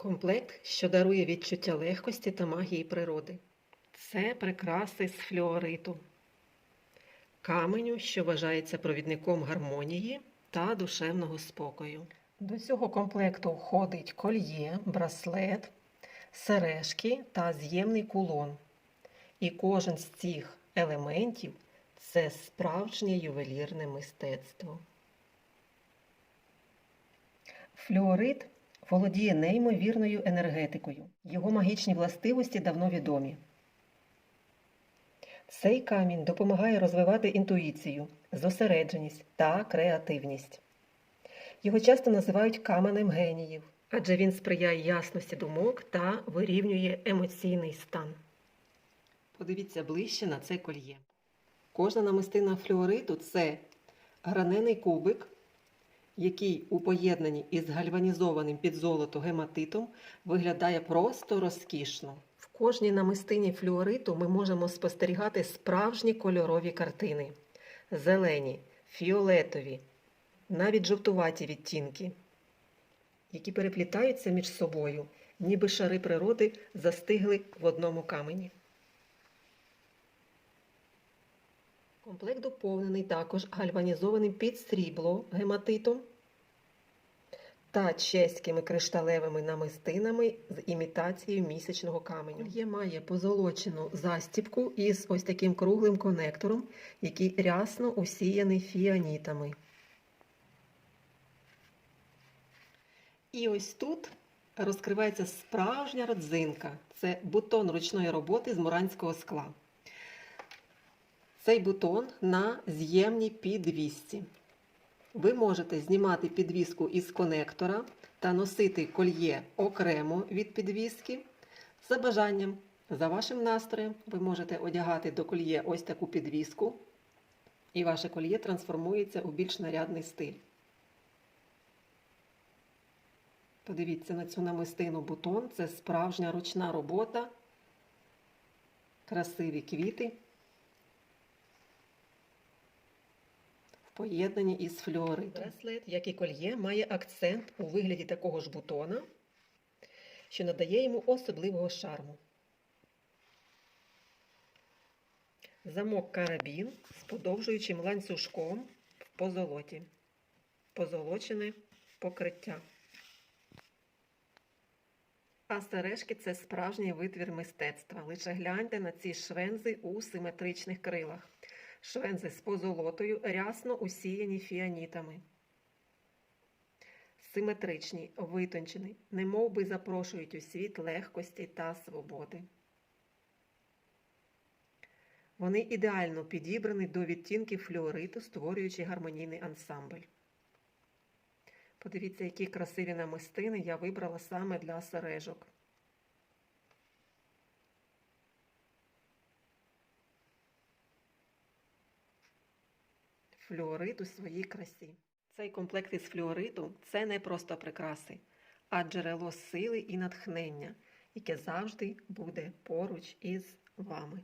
Комплект, що дарує відчуття легкості та магії природи. Це прикраси з флюориту, каменю, що вважається провідником гармонії та душевного спокою. До цього комплекту входить кольє, браслет, сережки та з'ємний кулон. І кожен з цих елементів це справжнє ювелірне мистецтво. Флюорит володіє неймовірною енергетикою. Його магічні властивості давно відомі. Цей камінь допомагає розвивати інтуїцію, зосередженість та креативність. Його часто називають каменем геніїв, адже він сприяє ясності думок та вирівнює емоційний стан. Подивіться ближче на це кольє. Кожна намистина флюориту це гранений кубик, який у поєднанні із гальванізованим під золото гематитом виглядає просто розкішно. В кожній намистині флюориту ми можемо спостерігати справжні кольорові картини: зелені, фіолетові, навіть жовтуваті відтінки, які переплітаються між собою, ніби шари природи застигли в одному камені. Комплект доповнений також гальванізованим під срібло гематитом та чеськими кришталевими намистинами з імітацією місячного каменю. Є має позолочену застібку із ось таким круглим конектором, який рясно усіяний фіанітами. І ось тут розкривається справжня родзинка. Це бутон ручної роботи з муранського скла. Цей бутон на з'ємній підвісці. Ви можете знімати підвіску із конектора та носити кольє окремо від підвіски. За бажанням, за вашим настроєм, ви можете одягати до кольє ось таку підвіску, і ваше кольє трансформується у більш нарядний стиль. Подивіться на цю намистину бутон. Це справжня ручна робота, красиві квіти. Поєднані із флюоритом. Браслет, як і кольє, має акцент у вигляді такого ж бутона, що надає йому особливого шарму. Замок карабін з подовжуючим ланцюжком в позолоті. Позолочене покриття. А сережки це справжній витвір мистецтва. Лише гляньте на ці швензи у симетричних крилах швензи з позолотою рясно усіяні фіанітами. Симетричні, витончені, немов би запрошують у світ легкості та свободи. Вони ідеально підібрані до відтінків флюориту, створюючи гармонійний ансамбль. Подивіться, які красиві намистини я вибрала саме для сережок. Флюорит у своїй красі. Цей комплект із флюориту це не просто прикраси, а джерело сили і натхнення, яке завжди буде поруч із вами.